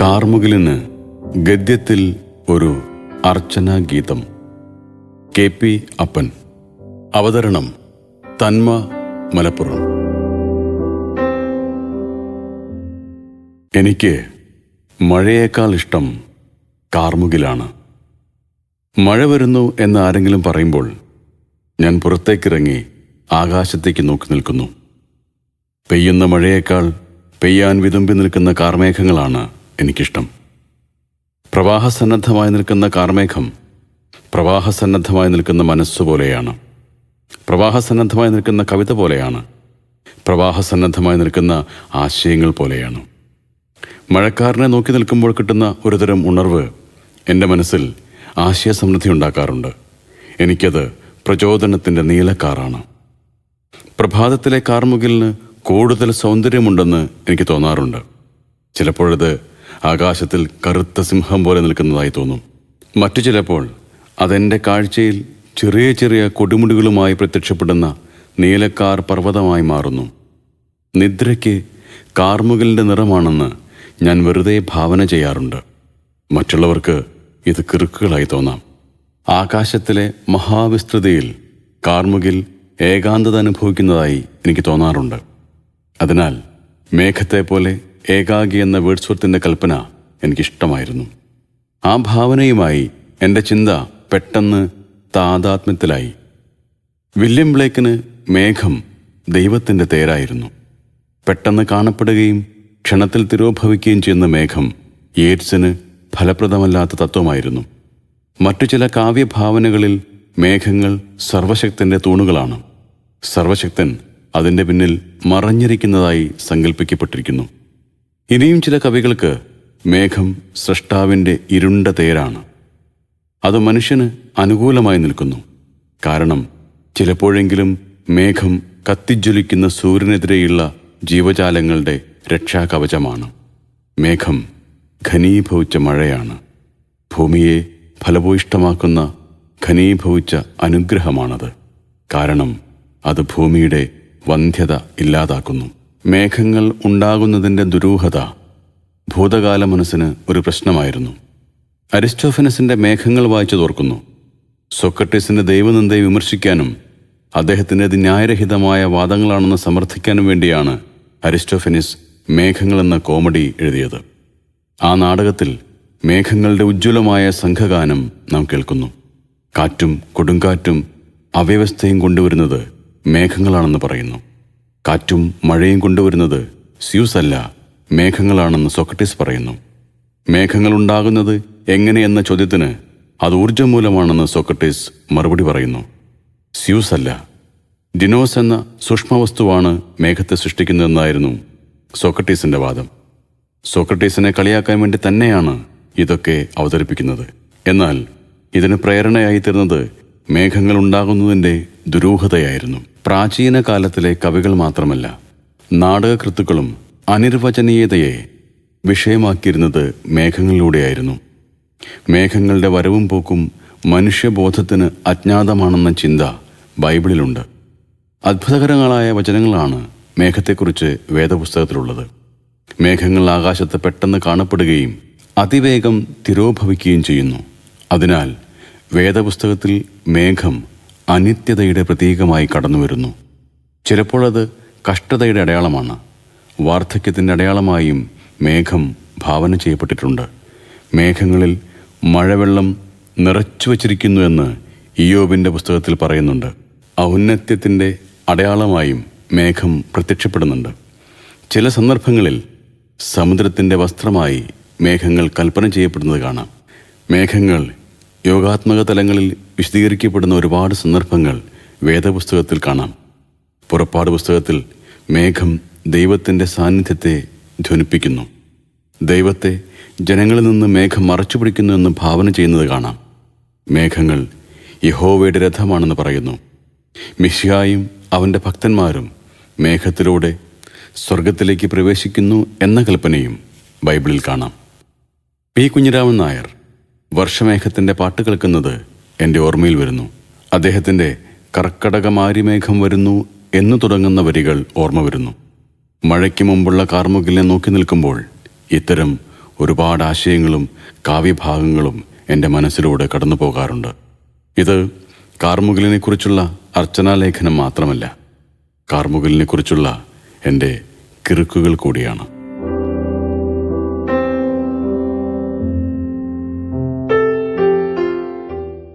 കാർമുകിലിന് ഗദ്യത്തിൽ ഒരു അർച്ചനാ ഗീതം K P അപ്പൻ. അവതരണം തന്മ മലപ്പുറം. എനിക്ക് മഴയേക്കാൾ ഇഷ്ടം കാർമുകിലാണ്. മഴ വരുന്നു എന്ന് ആരെങ്കിലും പറയുമ്പോൾ ഞാൻ പുറത്തേക്കിറങ്ങി ആകാശത്തേക്ക് നോക്കി നിൽക്കുന്നു. പെയ്യുന്ന മഴയേക്കാൾ പെയ്യാൻ വിതുമ്പി നിൽക്കുന്ന കാർമേഘങ്ങളാണ് എനിക്കിഷ്ടം. പ്രവാഹസന്നദ്ധമായി നിൽക്കുന്ന കാർമേഘം പ്രവാഹസന്നദ്ധമായി നിൽക്കുന്ന മനസ്സുപോലെയാണ് പ്രവാഹസന്നദ്ധമായി നിൽക്കുന്ന കവിത പോലെയാണ്. പ്രവാഹസന്നദ്ധമായി നിൽക്കുന്ന ആശയങ്ങൾ പോലെയാണ്. മഴക്കാരനെ നോക്കി നിൽക്കുമ്പോൾ കിട്ടുന്ന ഒരുതരം ഉണർവ് എന്റെ മനസ്സിൽ ആശയസമൃദ്ധി ഉണ്ടാക്കാറുണ്ട്. എനിക്കത് പ്രചോദനത്തിന്റെ നീലക്കാറാണ്. പ്രഭാതത്തിലെ കാർമുകിലിന് കൂടുതൽ സൗന്ദര്യമുണ്ടെന്ന് എനിക്ക് തോന്നാറുണ്ട്. ചിലപ്പോഴത് ആകാശത്തിൽ കറുത്ത സിംഹം പോലെ നിൽക്കുന്നതായി തോന്നും. മറ്റു ചിലപ്പോൾ അതെന്റെ കാഴ്ചയിൽ ചെറിയ ചെറിയ കൊടുമുടികളുമായി പ്രത്യക്ഷപ്പെടുന്ന നീലക്കാർ പർവതമായി മാറുന്നു. നിദ്രയ്ക്ക് കാർമുകലിന്റെ നിറമാണെന്ന് ഞാൻ വെറുതെ ഭാവന ചെയ്യാറുണ്ട്. മറ്റുള്ളവർക്ക് ഇത് കിറുക്കുകളായി തോന്നാം. ആകാശത്തിലെ മഹാവിസ്തൃതിയിൽ കാർമുകിൽ ഏകാന്തത അനുഭവിക്കുന്നതായി എനിക്ക് തോന്നാറുണ്ട്. അതിനാൽ മേഘത്തെ പോലെ ഏകാഗി എന്ന വേഡ്സ്വർത്തിന്റെ കൽപ്പന എനിക്കിഷ്ടമായിരുന്നു. ആ ഭാവനയുമായി എന്റെ ചിന്ത പെട്ടെന്ന് താതാത്മ്യത്തിലായി. വില്യം ബ്ലേക്കിന് മേഘം ദൈവത്തിന്റെ തേരായിരുന്നു. പെട്ടെന്ന് കാണപ്പെടുകയും ക്ഷണത്തിൽ തിരോഭവിക്കുകയും ചെയ്യുന്ന മേഘം യേറ്റ്സിന് ഫലപ്രദമല്ലാത്ത തത്വമായിരുന്നു. മറ്റു ചില കാവ്യഭാവനകളിൽ മേഘങ്ങൾ സർവശക്തിന്റെ തൂണുകളാണ്. സർവശക്തൻ അതിന്റെ പിന്നിൽ മറഞ്ഞിരിക്കുന്നതായി സങ്കല്പിക്കപ്പെട്ടിരിക്കുന്നു ഇനിയും ചില കവികൾക്ക് മേഘം സൃഷ്ടാവിന്റെ ഇരുണ്ട തേരാണ്. അത് മനുഷ്യന് അനുകൂലമായി നിൽക്കുന്നു. കാരണം ചിലപ്പോഴെങ്കിലും മേഘം കത്തിജ്വലിക്കുന്ന സൂര്യനെതിരെയുള്ള ജീവജാലങ്ങളുടെ രക്ഷാകവചമാണ്. മേഘം ഘനീഭവിച്ച മഴയാണ്. ഭൂമിയെ ഫലഭൂയിഷ്ടമാക്കുന്ന ഘനീഭവിച്ച അനുഗ്രഹമാണത്. കാരണം അത് ഭൂമിയുടെ വന്ധ്യത ഇല്ലാതാക്കുന്നു. മേഘങ്ങൾ ഉണ്ടാകുന്നതിന്റെ ദുരൂഹത ഭൂതകാല മനസ്സിന് ഒരു പ്രശ്നമായിരുന്നു. അരിസ്റ്റോഫനസിന്റെ മേഘങ്ങൾ വായിച്ചു തോർക്കുന്നു. സോക്രട്ടീസിന്റെ ദൈവനിന്ദയെ വിമർശിക്കാനും അദ്ദേഹത്തിന്റെത് ന്യായരഹിതമായ വാദങ്ങളാണെന്ന് സമർത്ഥിക്കാനും വേണ്ടിയാണ് അരിസ്റ്റോഫനിസ് മേഘങ്ങൾ എന്ന കോമഡി എഴുതിയത്. ആ നാടകത്തിൽ മേഘങ്ങളുടെ ഉജ്ജ്വലമായ സംഘഗാനം നാം കേൾക്കുന്നു. കാറ്റും കൊടുങ്കാറ്റും അവ്യവസ്ഥയും കൊണ്ടുവരുന്നത് മേഘങ്ങളാണെന്ന് പറയുന്നു. കാറ്റും മഴയും കൊണ്ടുവരുന്നത് സ്യൂസ് അല്ല മേഘങ്ങളാണെന്ന് സോക്രട്ടീസ് പറയുന്നു. മേഘങ്ങളുണ്ടാകുന്നത് എങ്ങനെയെന്ന ചോദ്യത്തിന് അത് ഊർജം മൂലമാണെന്ന് സോക്രട്ടീസ് മറുപടി പറയുന്നു. സ്യൂസ് അല്ല ഡിനോസ് എന്ന സൂക്ഷ്മവസ്തുവാണ് മേഘത്തെ സൃഷ്ടിക്കുന്നതെന്നായിരുന്നു സോക്രട്ടീസിന്റെ വാദം. സോക്രട്ടീസിനെ കളിയാക്കാൻ വേണ്ടി തന്നെയാണ് ഇതൊക്കെ അവതരിപ്പിക്കുന്നത്. എന്നാൽ ഇതിന് പ്രേരണയായി തീർന്നത് മേഘങ്ങൾ ഉണ്ടാകുന്നതിന്റെ ദുരൂഹതയായിരുന്നു. പ്രാചീന കാലത്തിലെ കവികൾ മാത്രമല്ല നാടകകൃത്തുക്കളും അനിർവചനീയതയെ വിഷയമാക്കിയിരുന്നത് മേഘങ്ങളിലൂടെയായിരുന്നു. മേഘങ്ങളുടെ വരവും പോക്കും മനുഷ്യബോധത്തിന് അജ്ഞാതമാണെന്ന ചിന്ത ബൈബിളിലുണ്ട്. അത്ഭുതകരങ്ങളായ വചനങ്ങളാണ് മേഘത്തെക്കുറിച്ച് വേദപുസ്തകത്തിലുള്ളത്. മേഘങ്ങൾ ആകാശത്ത് പെട്ടെന്ന് കാണപ്പെടുകയും അതിവേഗം തിരോഭവിക്കുകയും ചെയ്യുന്നു. അതിനാൽ വേദപുസ്തകത്തിൽ മേഘം അനിത്യതയുടെ പ്രതീകമായി കടന്നുവരുന്നു. ചിലപ്പോഴത് കഷ്ടതയുടെ അടയാളമാണ്. വാർദ്ധക്യത്തിന്റെ അടയാളമായും മേഘം ഭാവന ചെയ്യപ്പെട്ടിട്ടുണ്ട്. മേഘങ്ങളിൽ മഴവെള്ളം നിറച്ചു വച്ചിരിക്കുന്നു എന്ന് ഇയോബിന്റെ പുസ്തകത്തിൽ പറയുന്നുണ്ട്. ഔന്നത്യത്തിന്റെ അടയാളമായും മേഘം പ്രത്യക്ഷപ്പെടുന്നുണ്ട്. ചില സന്ദർഭങ്ങളിൽ സമുദ്രത്തിന്റെ വസ്ത്രമായി മേഘങ്ങൾ കൽപ്പന ചെയ്യപ്പെടുന്നത് കാണാം. മേഘങ്ങൾ യോഗാത്മക തലങ്ങളിൽ വിശദീകരിക്കപ്പെടുന്ന ഒരുപാട് സന്ദർഭങ്ങൾ വേദപുസ്തകത്തിൽ കാണാം. പുറപ്പാട് പുസ്തകത്തിൽ മേഘം ദൈവത്തിന്റെ സാന്നിധ്യത്തെ ധ്വനിപ്പിക്കുന്നു. ദൈവത്തെ ജനങ്ങളിൽ നിന്ന് മേഘം മറച്ചു പിടിക്കുന്നു എന്ന് ഭാവന ചെയ്യുന്നത് കാണാം. മേഘങ്ങൾ യഹോവയുടെ രഥമാണെന്ന് പറയുന്നു. മിഷ്യായും അവന്റെ ഭക്തന്മാരും മേഘത്തിലൂടെ സ്വർഗത്തിലേക്ക് പ്രവേശിക്കുന്നു എന്ന കൽപ്പനയും ബൈബിളിൽ കാണാം. പി കുഞ്ഞിരാമൻ നായർ വർഷമേഘത്തിന്റെ പാട്ട് കേൾക്കുന്നത് എന്റെ ഓർമ്മയിൽ വരുന്നു. അദ്ദേഹത്തിന്റെ കർക്കടകമാരിമേഘം വരുന്നു എന്ന് തുടങ്ങുന്ന വരികൾ ഓർമ്മ വരുന്നു. മഴയ്ക്ക് മുമ്പുള്ള കാർമുകിലിനെ നോക്കി നിൽക്കുമ്പോൾ ഇത്തരം ഒരുപാട് ആശയങ്ങളും കാവ്യഭാഗങ്ങളും എന്റെ മനസ്സിലൂടെ കടന്നു പോകാറുണ്ട്. ഇത് കാർമുകിലിനെക്കുറിച്ചുള്ള അർച്ചനാലേഖനം മാത്രമല്ല. കാർമുകിലിനെക്കുറിച്ചുള്ള എന്റെ കിറുക്കുകൾ കൂടിയാണ്.